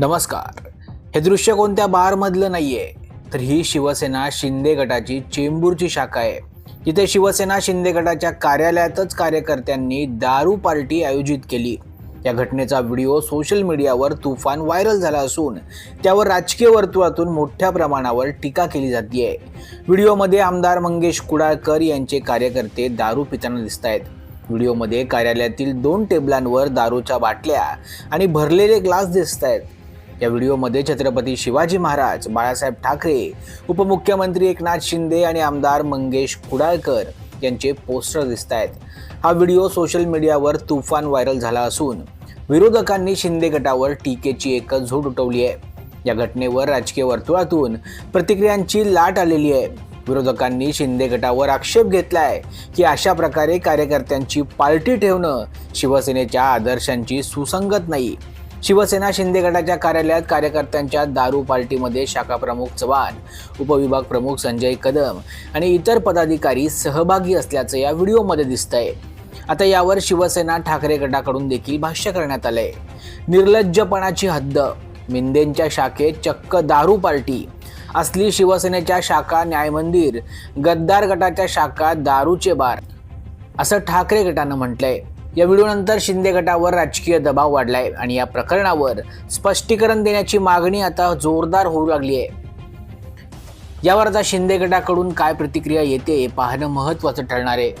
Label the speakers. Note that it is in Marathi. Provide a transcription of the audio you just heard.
Speaker 1: नमस्कार. हे दृश्य कोणत्या बारमधलं नाहीये? तर ही शिवसेना शिंदे गटाची चेंबूरची शाखा आहे. जिथे शिवसेना शिंदे गटाच्या कार्यालयातच कार्यकर्त्यांनी दारू पार्टी आयोजित केली. या घटनेचा व्हिडिओ सोशल मीडियावर तुफान व्हायरल झाला असून त्यावर राजकीय वर्तुळातून मोठ्या प्रमाणावर टीका केली जाते व्हिडिओमध्ये आमदार मंगेश कुडाळकर यांचे कार्यकर्ते दारू पिताना दिसत आहेत व्हिडिओमध्ये कार्यालयातील दोन टेबलांवर दारूच्या बाटल्या आणि भरलेले ग्लास दिसत आहेत या व्हिडिओमध्ये छत्रपती शिवाजी महाराज बाळासाहेब ठाकरे उपमुख्यमंत्री एकनाथ शिंदे आणि आमदार मंगेश कुडाळकर यांचे पोस्टर दिसत आहेत हा व्हिडिओ सोशल मीडियावर तुफान व्हायरल झाला असून विरोधकांनी शिंदे गटावर टीकेची एकच झोड उठवली आहे. या घटनेवर राजकीय वर्तुळातून प्रतिक्रियांची लाट आलेली आहे. विरोधकांनी शिंदे गटावर आक्षेप घेतलाय की अशा प्रकारे कार्यकर्त्यांची पार्टी ठेवणं शिवसेनेच्या आदर्शांची सुसंगत नाही. शिवसेना शिंदे गटाच्या कार्यालयात कार्यकर्त्यांच्या दारू पार्टीमध्ये शाखा प्रमुख चव्हाण उपविभाग प्रमुख संजय कदम आणि इतर पदाधिकारी सहभागी असल्याचं या व्हिडिओमध्ये दिसतंय. आता यावर शिवसेना ठाकरे गटाकडून देखील भाष्य करण्यात आलंय. निर्लज्जपणाची हद्द मिंदेंच्या शाखेत चक्क दारू पार्टी असली शिवसेनेच्या शाखा न्याय मंदिर गद्दार गटाच्या शाखा दारूचे बार असं ठाकरे गटानं म्हटलंय. या व्हिडिओनंतर शिंदे गटावर राजकीय दबाव वाढलाय आणि या प्रकरणावर स्पष्टीकरण देण्याची मागणी आता जोरदार होऊ लागली आहे. यावर आता शिंदे गटाकडून काय प्रतिक्रिया येते पाहणं महत्त्वाचं ठरणार आहे.